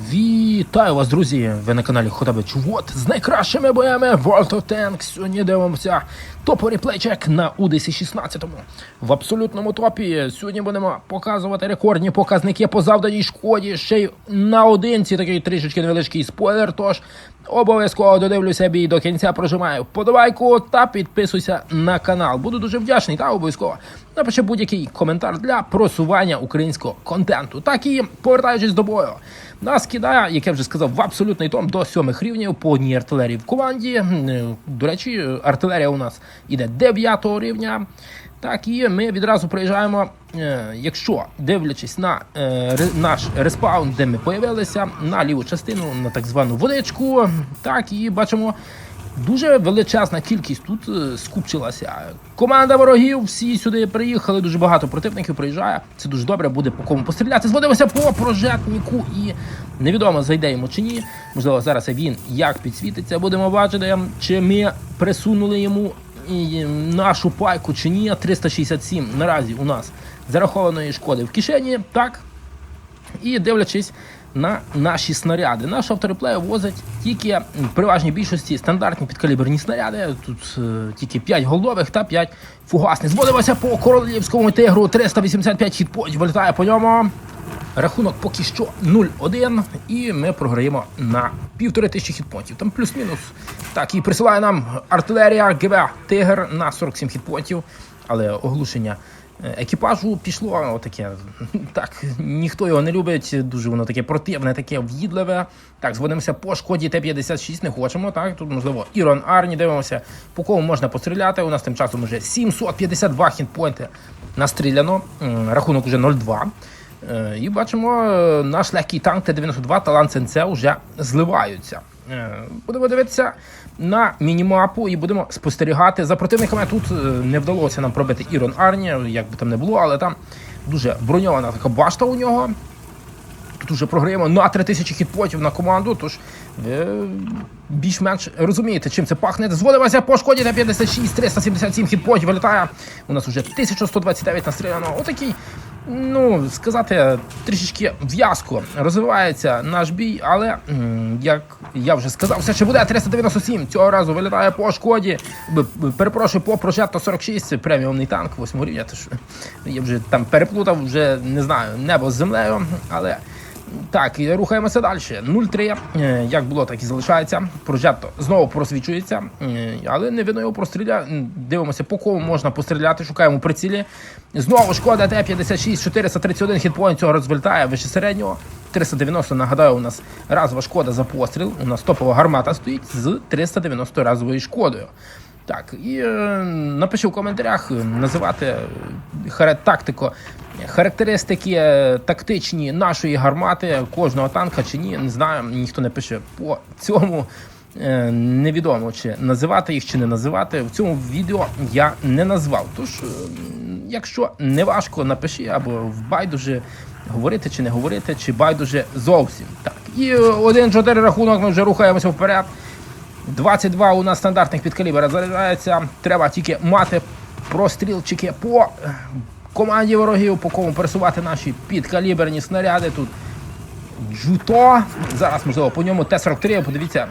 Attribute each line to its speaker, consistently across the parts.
Speaker 1: Вітаю вас, друзі! Ви на каналі Хотаби Чувот з найкращими боями World of Tanks. Сьогодні дивимося топовий плейчек на У-1016 в абсолютному топі. Сьогодні будемо показувати рекордні показники по завданій шкоді. Ще й наодинці такий трішечки невеличкий спойлер. Тож обов'язково додивлюся бій до кінця. Прожимаю подобайку та підписуйся на канал. Буду дуже вдячний та обов'язково. Напиши будь-який коментар для просування українського контенту. Так і повертаючись до бою. Нас кидає, як я вже сказав, в абсолютний том до сьомих рівнів по одній артилерії в команді. До речі, артилерія у нас іде 9 рівня. Так, і ми відразу приїжджаємо, е, якщо дивлячись на е, наш респаун, де ми появилися, на ліву частину, на так звану водичку. Так, і бачимо. Дуже величезна кількість тут е, скупчилася. Команда ворогів всі сюди приїхали. Дуже багато противників приїжджає. Це дуже добре, буде по кому постріляти. Зводимося по прожетнику і невідомо зайде йому чи ні. Можливо, зараз він як підсвітиться. Будемо бачити, чи ми присунули йому нашу пайку чи ні. 367 наразі у нас зарахованої шкоди в кишені. Так, і дивлячись на наші снаряди. Наш автореплей возить тільки в переважній більшості стандартні підкаліберні снаряди. Тут е, тільки 5 голдових та 5 фугасних. Зводимося по королівському тигру. 385 хітпоінтів вилітає по ньому. Рахунок поки що 0-1, і ми програємо на півтори тисячі хітпонтів. Там плюс-мінус. Так, і присилає нам артилерія ГВ Тигр на 47 хітпонтів, але оглушення екіпажу пішло отаке. Так, ніхто його не любить, дуже воно таке противне, таке в'їдливе. Так, зводимося по шкоді Т-56, не хочемо. Так, тут можливо Ірон Арні, дивимося, по кому можна постріляти. У нас тим часом вже 752 хітпойнти настріляно. Рахунок вже 0-2. Е, І бачимо, е, наш легкий танк Т-92 та Ланценце вже зливаються. Е, Будемо дивитися на мінімапу і будемо спостерігати за противниками. Тут е, не вдалося нам пробити Ірон Арні, як би там не було, але там дуже броньована така башта у нього. Тут уже програємо на 3000 хітпотів на команду, тож ви більш-менш розумієте, чим це пахне. Зводимося по шкоді на 56, 377 хітпотів вилітає. У нас вже 1129 настріляно. Отакий, ну, сказати, трішечки в'язко розвивається наш бій, але, як я вже сказав, все ще буде 397. Цього разу вилітає по шкоді. Перепрошую, по прожетто 46, це преміумний танк 8 рівня. Тож я вже там переплутав, вже не знаю, небо з землею, але. Так, і рухаємося далі. 0-3, е, як було, так і залишається. Прожетто знову просвічується, е, але не видно його простріля. Дивимося, по кому можна постріляти, шукаємо прицілі. Знову шкода Т-56, 431 хітпоінт цього розвертає вище середнього. 390, нагадаю, у нас разова шкода за постріл. У нас топова гармата стоїть з 390 разовою шкодою. Так, і е, напиши в коментарях е, називати е, тактико, характеристики е, тактичні нашої гармати, кожного танка чи ні, не знаю, ніхто не пише по цьому. Е, Невідомо, чи називати їх, чи не називати. В цьому відео я не назвав. Тож, е, якщо не важко, напиши або в байдуже говорити чи не говорити, чи байдуже зовсім. Так. І е, 1-4 рахунок ми вже рухаємося вперед. 22 у нас стандартних підкалібера заряджається. Треба тільки мати прострілчики по е, команді ворогів, по кому пересувати наші підкаліберні снаряди. Тут Джуто. Зараз, можливо, по ньому Т-43, подивіться,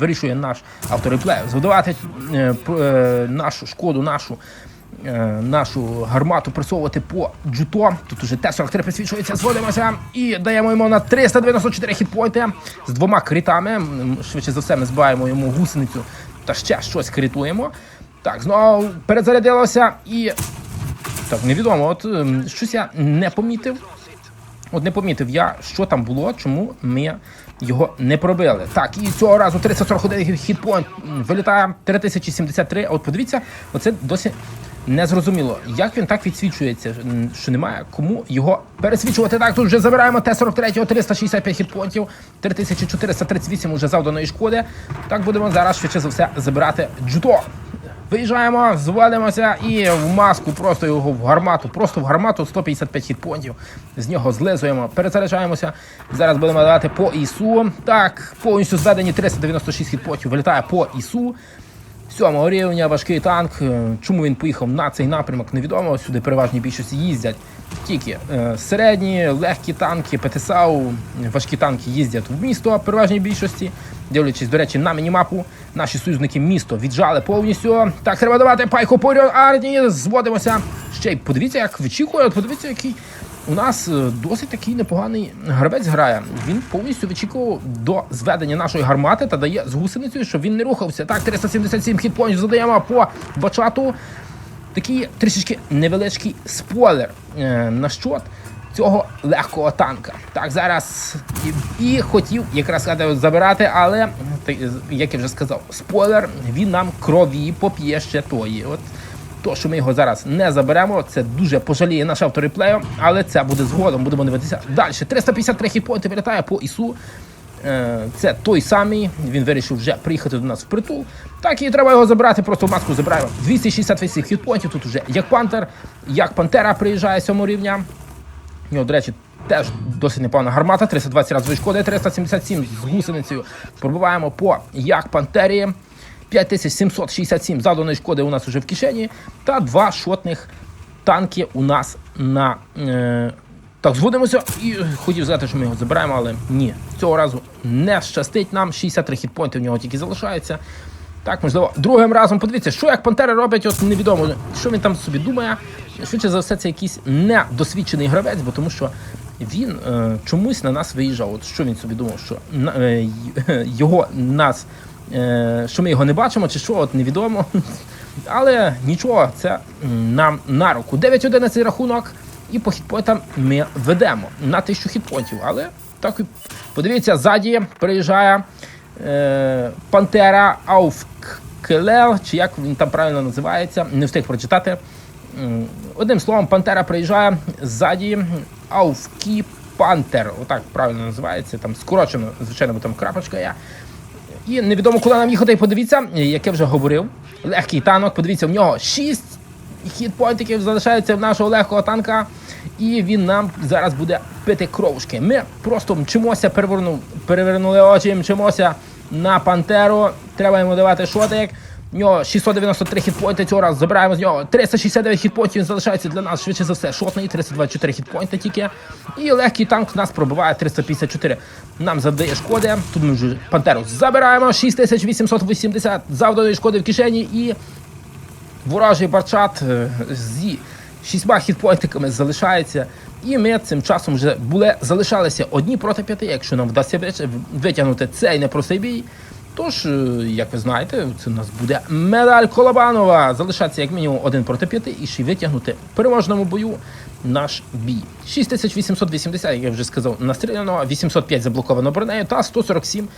Speaker 1: вирішує наш автореплей. Згодувати е, е, нашу шкоду, нашу. Е, Нашу гармату пресовувати по джуто. Тут уже Т-43 присвічується, зводимося і даємо йому на 394 хітпойнти з двома критами. Швидше за все, ми збиваємо йому гусеницю та ще щось критуємо. Так, знову перезарядилося і. Так, невідомо, от ем, щось я не помітив. От не помітив я, що там було, чому ми його не пробили. Так, і цього разу 341 хітпоінт вилітає 3073. От подивіться, оце досі не зрозуміло. Як він так відсвічується, що немає кому його пересвічувати. Так, тут вже забираємо Т-43, 365 хітпоінтів, 3438 уже завданої шкоди. Так будемо зараз швидше за все забирати джуто. Виїжджаємо, звалимося і в маску, просто його в гармату, просто в гармату 155 хітпонтів. З нього злизуємо, перезаряджаємося. Зараз будемо давати по ІСу. Так, повністю зведені 396 хітпонтів. Вилітає по ІСу. Сьомого рівня важкий танк. Е, Чому він поїхав на цей напрямок, невідомо. Сюди переважній більшості їздять тільки е, середні, легкі танки, ПТСАУ, важкі танки їздять в місто переважній більшості. Дивлячись, до речі, на мінімапу, наші союзники місто віджали повністю. Так, треба давати пайку по армії, зводимося. Ще й подивіться, як вичікує, подивіться, який у нас е, досить такий непоганий гравець грає. Він повністю вичікував до зведення нашої гармати та дає з гусеницею, щоб він не рухався. Так, 377 хітпоінтів задаємо по бачату. Такий трішечки невеличкий спойлер е, на щот цього легкого танка. Так, зараз і, і хотів якраз сказати забирати, але як я вже сказав, спойлер, він нам крові поп'є ще тої. От то, що ми його зараз не заберемо, це дуже пожаліє наш автор реплею, але це буде згодом. Будемо дивитися далі. 353 хітпойнти вилітає по ісу. Е, Це той самий. Він вирішив вже приїхати до нас в притул. Так і треба його забрати. Просто в маску забираємо. 268 хітпойнтів. Тут уже як пантер, як пантера приїжджає сьомого рівня. У нього, до речі, теж досить непогана гармата. 320 разової шкоди, 377 з гусеницею. Пробиваємо по як пантері. 5767 завданої шкоди у нас вже в кишені. Та два шотних танки у нас на. Е, так, зводимося і хотів сказати, що ми його забираємо, але ні. Цього разу не щастить нам. 63 хітпойнти в нього тільки залишається. Так, можливо, другим разом подивіться, що як Пантера робить, от невідомо, що він там собі думає. Швидше за все, це якийсь недосвідчений гравець, бо тому що він е, чомусь на нас виїжджав. От що він собі думав, що е, його нас, що ми його не бачимо, чи що, от невідомо. Але нічого, це нам на руку. 9-11 рахунок, і по хітпоінтам ми ведемо на 1000 хітпоінтів. Але так подивіться, ззаді приїжджає е, Пантера Ауфкелел, чи як він там правильно називається, не встиг прочитати. Одним словом, Пантера приїжджає ззаді Ауфкі Пантер. Отак правильно називається. Там скорочено, звичайно, бо там крапочка є. І невідомо, куди нам їхати. Подивіться, як я вже говорив. Легкий танок. Подивіться, в нього 6 хітпойнтиків залишається в нашого легкого танка. І він нам зараз буде пити кровушки. Ми просто мчимося, переверну, перевернули очі, мчимося на пантеру. Треба йому давати шотик. В нього 693 хітпойнти цього разу забираємо з нього 369 хітпойнтів. Він залишається для нас швидше за все. Шотний 324 хітпойнти тільки. І легкий танк нас пробиває 354. Нам завдає шкоди. Тут ми вже пантеру забираємо. 6880 завданої шкоди в кишені і ворожий барчат е, зі шістьма хітпойнтиками залишається. І ми цим часом вже були, залишалися одні проти п'яти, якщо нам вдасться витягнути цей непростий бій. Тож, е, як ви знаєте, це у нас буде медаль Колобанова. Залишатися як мінімум один проти п'яти і ще витягнути в переможному бою наш бій. 6880, як я вже сказав, настріляно, 805 заблоковано бронею та 147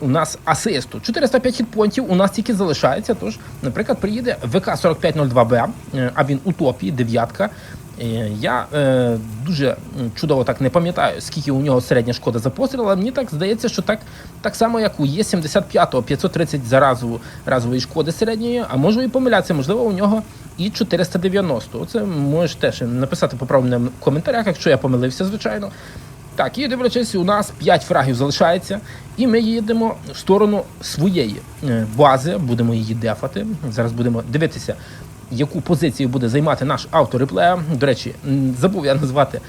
Speaker 1: у нас асисту. 405 хітпонтів у нас тільки залишається. Тож, наприклад, приїде ВК-4502Б, е, а він у топі, дев'ятка. Е, Я е, дуже чудово так не пам'ятаю, скільки у нього середня шкода за постріл, але мені так здається, що так, так само, як у Є75-го, 530 за разову, разової шкоди середньої, а можу і помилятися, можливо, у нього і 490. Оце можеш теж написати поправлення в коментарях, якщо я помилився, звичайно. Так, і дивлячись, у нас 5 фрагів залишається, і ми їдемо в сторону своєї е, бази, будемо її дефати. Зараз будемо дивитися, яку позицію буде займати наш автор реплея. До речі, забув я назвати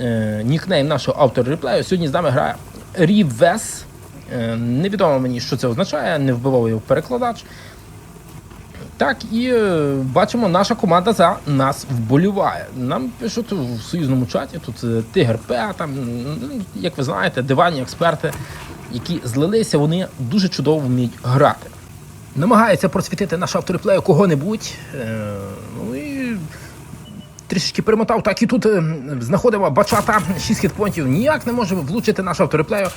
Speaker 1: е, нікнейм нашого автора реплею. Сьогодні з нами грає Рівес. Е, невідомо мені, що це означає, не вбивав його перекладач. Так, і е, бачимо, наша команда за нас вболіває. Нам пишуть в союзному чаті, тут е, Тигр П, там, як ви знаєте, диванні експерти, які злилися, вони дуже чудово вміють грати. Намагається просвітити наш автореплею кого-небудь. Е, ну і трішечки перемотав, так і тут е, знаходимо бачата 6 хітпонтів. Ніяк не може влучити наш автореплею.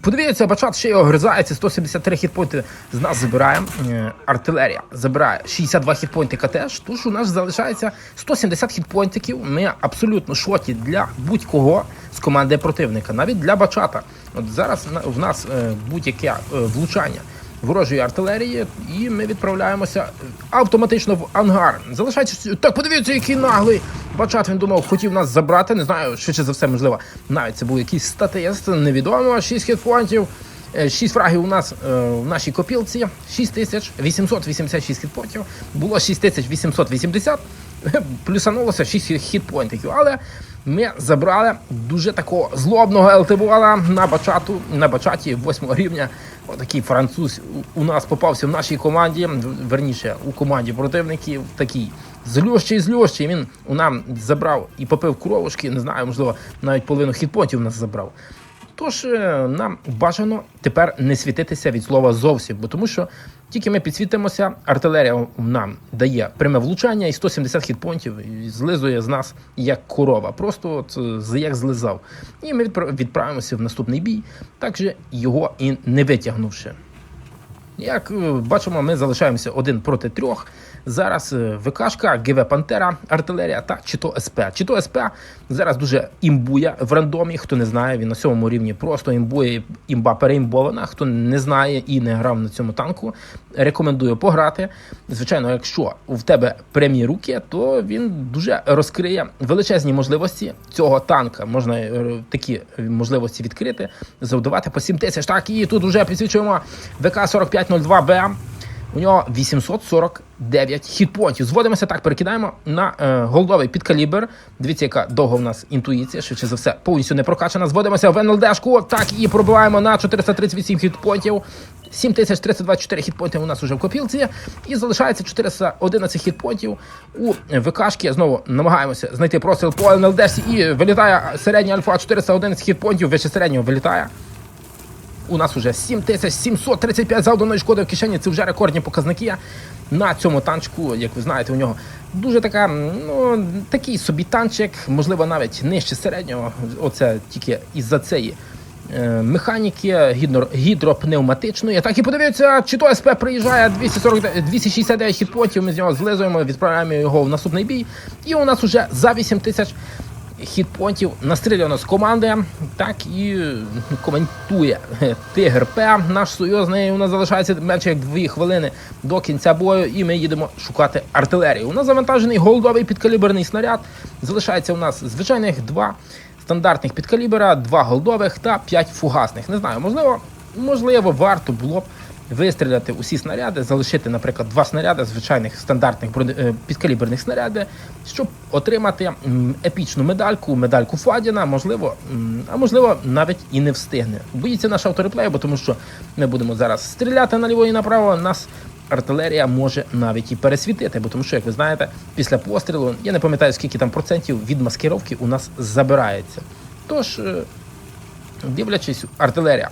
Speaker 1: Подивіться, бачат ще й огризається, 173 хітпойнти з нас забирає. Е, Артилерія забирає 62 хітпойнти КТш, тож у нас залишається 170 хітпойнтиків. Ми абсолютно шоті для будь-кого з команди противника, навіть для бачата. От зараз в нас будь-яке влучання ворожої артилерії, і ми відправляємося автоматично в ангар. Залишається так, подивіться, який наглий бачат. Він думав, хотів нас забрати. Не знаю, швидше за все, можливо, навіть це був якийсь статист, невідомо. 6 хітпоінтів. 6 фрагів у нас е, в нашій копілці 6886 хітпоінтів. Було 6880, плюсанулося 6 хітпоінтів. Але ми забрали дуже такого злобного ЛТБола на бачату, на бачаті 8 рівня. Отакий француз у- нас попався в нашій команді, верніше у команді противників. Такий злющий, злющий. Він у нам забрав і попив кровушки, не знаю, можливо, навіть половину хітпонтів нас забрав. Тож е, нам бажано тепер не світитися від слова зовсім, бо тому що тільки ми підсвітимося, артилерія нам дає пряме влучання і 170 хітпонтів злизує з нас як корова. Просто от, е, як злизав. І ми відправимося в наступний бій, так же його і не витягнувши. Як е, бачимо, ми залишаємося один проти трьох. Зараз е, ВКшка, ГВ Пантера, артилерія та Чито СП. Чито СП зараз дуже імбує в рандомі. Хто не знає, він на сьомому рівні просто імбує, імба переімбована. Хто не знає і не грав на цьому танку, рекомендую пограти. Звичайно, якщо в тебе прямі руки, то він дуже розкриє величезні можливості цього танка. Можна е, такі можливості відкрити, завдавати по 7 тисяч. Так, і тут вже підсвічуємо ВК 4502 Б. У нього 849 хітпонтів. Зводимося так, перекидаємо на е, голдовий підкалібр. Дивіться, яка довго в нас інтуїція, швидше за все, повністю не прокачана. Зводимося в НЛДшку. Так і пробиваємо на 438 хітпонтів. 7324 хітпонтів у нас уже в копілці. І залишається 411 хітпонтів у ВКшки. Знову намагаємося знайти простріл по НЛДшці. І вилітає середній альфа 411 хітпонтів, вище середнього вилітає. У нас вже 7735 завданої шкоди в кишені. Це вже рекордні показники на цьому танчику. Як ви знаєте, у нього дуже така, ну такий собі танчик, можливо, навіть нижче середнього. Оце тільки із-за цієї е, механіки гідро, гідропневматичної. Так і подивіться, чи то СП приїжджає 240, 269 хітпотів. Ми з нього злизуємо, відправляємо його в наступний бій. І у нас вже за 8 тисяч хітпонтів настріляно з команди. Так і е, коментує е, Тигр П. Наш союзний. У нас залишається менше як 2 хвилини до кінця бою, і ми їдемо шукати артилерію. У нас завантажений голдовий підкаліберний снаряд. Залишається у нас звичайних два стандартних підкалібера, два голдових та п'ять фугасних. Не знаю, можливо, можливо, варто було б вистріляти усі снаряди, залишити, наприклад, два снаряди звичайних стандартних е, підкаліберних снаряди, щоб отримати епічну медальку, медальку Фадіна, можливо, а можливо, навіть і не встигне. Боїться наш автореплей, бо тому що ми будемо зараз стріляти наліво і направо. Нас артилерія може навіть і пересвітити, бо тому що, як ви знаєте, після пострілу я не пам'ятаю скільки там процентів від маскировки у нас забирається. Тож. е, дивлячись, артилерія.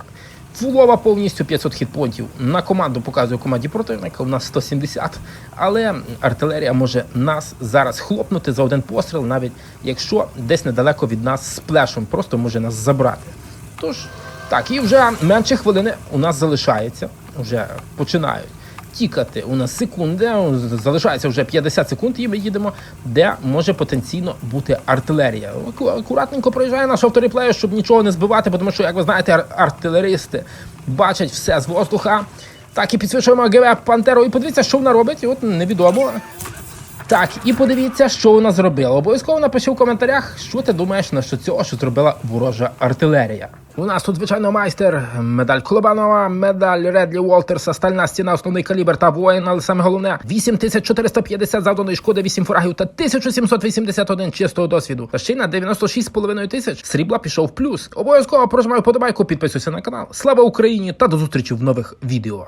Speaker 1: Фулова повністю 500 хітпонтів. На команду показує команді противника. У нас 170. Але артилерія може нас зараз хлопнути за один постріл, навіть якщо десь недалеко від нас з плешом, просто може нас забрати. Тож, так, і вже менше хвилини у нас залишається. Вже починають тікати у нас секунди. Залишається вже 50 секунд, і ми їдемо, де може потенційно бути артилерія. Акуратненько проїжджає наш автореплеєр, щоб нічого не збивати, тому що, як ви знаєте, ар- артилеристи бачать все з воздуха. Так, і підсвічуємо ГВ Пантеру. І подивіться, що вона робить. І от невідомо. Так, і подивіться, що вона зробила. Обов'язково напиши в коментарях, що ти думаєш на що цього, що зробила ворожа артилерія. У нас тут, звичайно, майстер, медаль Колобанова, медаль Редлі Уолтерса, стальна стіна, основний калібр та воїн, але саме головне 8450 завданої шкоди, 8 фрагів та 1781 чистого досвіду. Та ще й на 96,5 тисяч срібла пішов плюс. Обов'язково прожимай подобайку, підписуйся на канал. Слава Україні та до зустрічі в нових відео.